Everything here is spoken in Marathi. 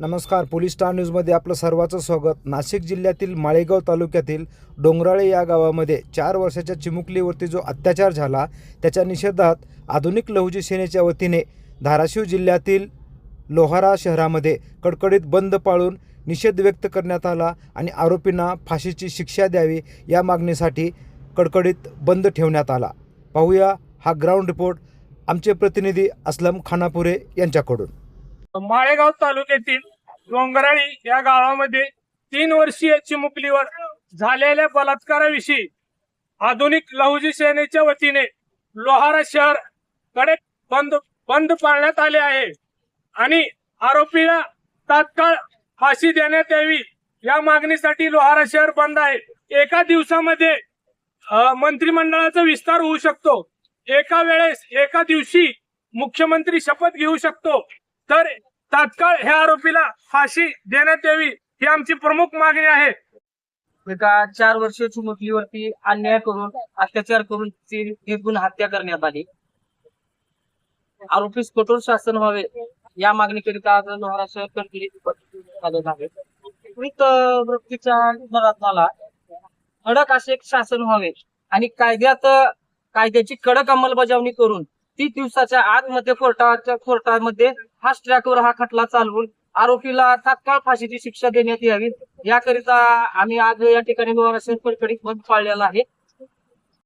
नमस्कार पोलीस स्टार न्यूजमध्ये आपलं सर्वाचं स्वागत. नाशिक जिल्ह्यातील माळेगाव तालुक्यातील डोंगराळे या गावामध्ये चार वर्षाच्या चिमुकलीवरती जो अत्याचार झाला त्याच्या निषेधात आधुनिक लहुजी सेनेच्या वतीने धाराशिव जिल्ह्यातील लोहारा शहरामध्ये कडकडीत बंद पाळून निषेध व्यक्त करण्यात आला आणि आरोपींना फाशीची शिक्षा द्यावी या मागणीसाठी कडकडीत बंद ठेवण्यात आला. पाहूया हा ग्राउंड रिपोर्ट आमचे प्रतिनिधी असलम खानापुरे यांच्याकडून. माळेगाव तालुक्यातील डोंगराळी या गावामध्ये तीन वर्षीय चिमुकलीवर झालेल्या बलात्काराविषयी आधुनिक लहुजी सेनेच्या वतीने लोहारा शहरकडे बंद बंद पाळण्यात आले आहे. आणि आरोपीला तात्काळ फाशी देण्यात यावी या मागणीसाठी लोहारा शहर बंद आहे. एका दिवसामध्ये मंत्रिमंडळाचा विस्तार होऊ शकतो. एका वेळेस एका दिवशी मुख्यमंत्री शपथ घेऊ शकतो. तर तात्काळ ह्या आरोपीला फाशी देण्यात यावी ही आमची प्रमुख मागणी आहे. एका चार वर्षीय चिमुकलीवरती अन्याय करून अत्याचार करून ती निर्गुण हत्या करण्यात आली. आरोपीस कठोर शासन व्हावे या मागणीकरिता आज लोहारा आलेला आहे. मृत व्यक्तीच्या कडक असे शासन व्हावे आणि कायद्यात कायद्याची कडक अंमलबजावणी करून तीस दिवसाच्या आतमध्ये कोर्टाच्या कोर्टामध्ये फास्ट ट्रॅकवर हा खटला चालवून आरोपीला तात्काळ फाशीची शिक्षा देण्यात यावी. याकरिता आम्ही आज या ठिकाणी लोहारा बंद पाळलेला आहे.